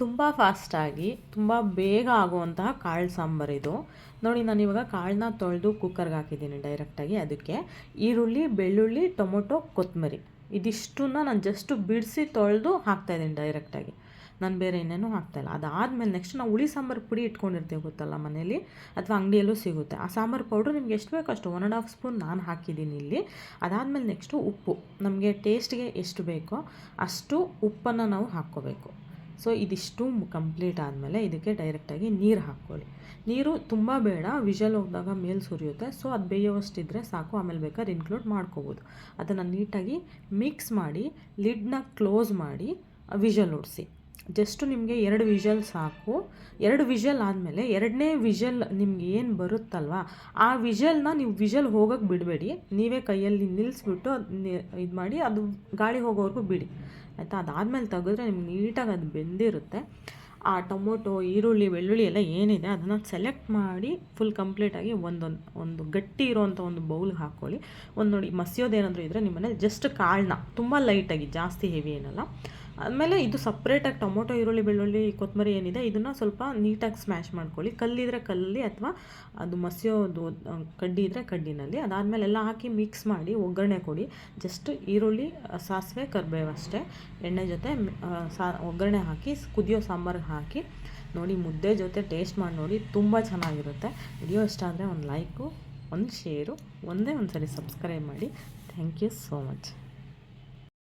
ತುಂಬ ಫಾಸ್ಟಾಗಿ ತುಂಬ ಬೇಗ ಆಗುವಂತಹ ಕಾಳು ಸಾಂಬಾರು ಇದು. ನೋಡಿ, ನಾನು ಇವಾಗ ಕಾಳನ್ನ ತೊಳೆದು ಕುಕ್ಕರ್ಗೆ ಹಾಕಿದ್ದೀನಿ ಡೈರೆಕ್ಟಾಗಿ ಅದಕ್ಕೆ. ಈರುಳ್ಳಿ, ಬೆಳ್ಳುಳ್ಳಿ, ಟೊಮೊಟೊ ಕೊತ್ತಂಬರಿ ಇದಿಷ್ಟನ್ನ ನಾನು ಜಸ್ಟು ಬಿಡಿಸಿ ತೊಳೆದು ಹಾಕ್ತಾಯಿದ್ದೀನಿ ಡೈರೆಕ್ಟಾಗಿ ನಾನು ಬೇರೆ ಇನ್ನೇನು ಹಾಕ್ತಾಯಿಲ್ಲ ಅದಾದಮೇಲೆ ನೆಕ್ಸ್ಟ್ ನಾವು ಹುಳಿ ಸಾಂಬಾರು ಪುಡಿ ಇಟ್ಕೊಂಡಿರ್ತೀವಿ ಗೊತ್ತಲ್ಲ ಮನೇಲಿ? ಅಥವಾ ಅಂಗಡಿಯಲ್ಲೂ ಸಿಗುತ್ತೆ. ಆ ಸಾಂಬಾರು ಪೌಡ್ರ್ ನಿಮ್ಗೆ ಎಷ್ಟು ಬೇಕು ಅಷ್ಟು ಒನ್ ಆ್ಯಂಡ್ ಹಾಫ್ ಸ್ಪೂನ್ ನಾನು ಹಾಕಿದ್ದೀನಿ ಇಲ್ಲಿ. ಅದಾದಮೇಲೆ ನೆಕ್ಸ್ಟು ಉಪ್ಪು. ನಮಗೆ ಟೇಸ್ಟ್ಗೆ ಎಷ್ಟು ಬೇಕೋ ಅಷ್ಟು ಉಪ್ಪನ್ನು ನಾವು ಹಾಕ್ಕೋಬೇಕು. ಸೊ ಇದಿಷ್ಟು ಕಂಪ್ಲೀಟ್ ಆದಮೇಲೆ ಇದಕ್ಕೆ ಡೈರೆಕ್ಟಾಗಿ ನೀರು ಹಾಕ್ಕೊಳ್ಳಿ. ನೀರು ತುಂಬ ಬೇಡ ವಿಷಲ್ ಹೋಗಿದಾಗ ಮೇಲೆ ಸುರಿಯುತ್ತೆ. ಸೊ ಅದು ಬೇಯೋವಷ್ಟಿದ್ರೆ ಸಾಕು, ಆಮೇಲೆ ಬೇಕಾದ್ರೆ ಇನ್ಕ್ಲೂಡ್ ಮಾಡ್ಕೋಬೋದು. ಅದನ್ನು ನೀಟಾಗಿ ಮಿಕ್ಸ್ ಮಾಡಿ ಲಿಡ್ನ ಕ್ಲೋಸ್ ಮಾಡಿ ವಿಷಲ್ ಹೊಡಿಸಿ ಜಸ್ಟು ನಿಮಗೆ ಎರಡು ವಿಷಲ್ ಸಾಕು. ಎರಡು ವಿಷಲ್ ಆದಮೇಲೆ ಎರಡನೇ ವಿಷಲ್ ನಿಮ್ಗೆ ಏನು ಬರುತ್ತಲ್ವ, ಆ ವಿಷಲ್ನ ನೀವು ವಿಷಲ್ ಹೋಗೋಕ್ಕೆ ಬಿಡಬೇಡಿ. ನೀವೇ ಕೈಯಲ್ಲಿ ನಿಲ್ಲಿಸ್ಬಿಟ್ಟು ಇದು ಮಾಡಿ ಅದು ಗಾಳಿ ಹೋಗೋವರೆಗೂ ಬಿಡಿ. ಆಯಿತಾ? ಅದಾದಮೇಲೆ ತೆಗೆದ್ರೆ ನಿಮ್ಗೆ ನೀಟಾಗಿ ಅದು ಬೆಂದಿರುತ್ತೆ. ಆ ಟೊಮೊಟೊ, ಈರುಳ್ಳಿ, ಬೆಳ್ಳುಳ್ಳಿ ಎಲ್ಲ ಏನಿದೆ ಅದನ್ನು ಸೆಲೆಕ್ಟ್ ಮಾಡಿ ಫುಲ್ ಕಂಪ್ಲೀಟಾಗಿ ಒಂದೊಂದು, ಒಂದು ಗಟ್ಟಿ ಇರೋವಂಥ ಒಂದು ಬೌಲ್ಗೆ ಹಾಕ್ಕೊಳ್ಳಿ ಒಂದು ನೋಡಿ ಮಸಿಯೋದೇನಾದರೂ ಇದ್ದರೆ ನಿಮ್ಮನೇಲಿ ಜಸ್ಟ್ ಕಾಳನ್ನ, ತುಂಬ ಲೈಟಾಗಿ ಜಾಸ್ತಿ ಹೆವಿ ಏನಲ್ಲ ಆಮೇಲೆ ಇದು ಸಪ್ರೇಟಾಗಿ ಟೊಮೊಟೊ, ಈರುಳ್ಳಿ, ಬೆಳ್ಳುಳ್ಳಿ ಕೊತ್ತಂಬರಿ ಏನಿದೆ, ಇದನ್ನು ಸ್ವಲ್ಪ ನೀಟಾಗಿ ಸ್ಮ್ಯಾಶ್ ಮಾಡ್ಕೊಳ್ಳಿ. ಕಲ್ಲಿದ್ರೆ ಕಲ್ಲಲ್ಲಿ ಅಥವಾ ಅದು ಮಸಿಯೋದು ಕಡ್ಡಿ ಇದ್ದರೆ ಕಡ್ಡಿನಲ್ಲಿ. ಅದಾದಮೇಲೆ ಎಲ್ಲ ಹಾಕಿ ಮಿಕ್ಸ್ ಮಾಡಿ ಒಗ್ಗರಣೆ ಕೊಡಿ. ಜಸ್ಟ್ ಈರುಳ್ಳಿ, ಸಾಸಿವೆ, ಕರಿಬೇವು ಅಷ್ಟೇ. ಎಣ್ಣೆ ಜೊತೆ ಸಾ, ಒಗ್ಗರಣೆ ಹಾಕಿ, ಕುದಿಯೋ ಸಾಂಬಾರಿಗೆ ಹಾಕಿ ನೋಡಿ, ಮುದ್ದೆ ಜೊತೆ ಟೇಸ್ಟ್ ಮಾಡಿ ನೋಡಿ, ತುಂಬ ಚೆನ್ನಾಗಿರುತ್ತೆ. ವಿಡಿಯೋ ಇಷ್ಟ ಆದರೆ ಒಂದು ಲೈಕು ಒಂದು ಶೇರು ಒಂದೇ ಒಂದು ಸರಿ ಸಬ್ಸ್ಕ್ರೈಬ್ ಮಾಡಿ. Thank you so much